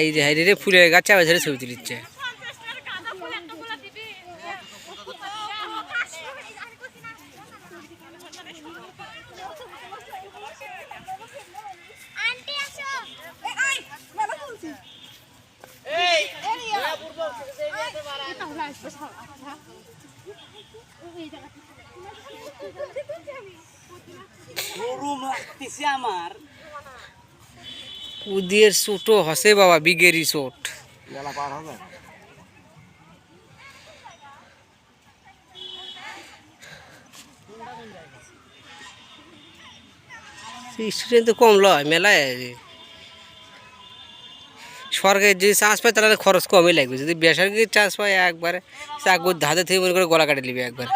এই যে হাইরে রে ফুলের গাছ চাপা ধরে ছবি তুলিচ্ছে। আমার। উদিয়ের ছোটো হসে বাবা বিগেরি চোট স্টুডেন্ট তো কম লয় মেলায়। সরকারি যদি চান্স পায় তাহলে খরচ কমই লাগবে। যদি বেসরকারি চান্স পায় একবারে চাকু ধাতে থেকে মনে করে গলা কাটে নিবে একবার।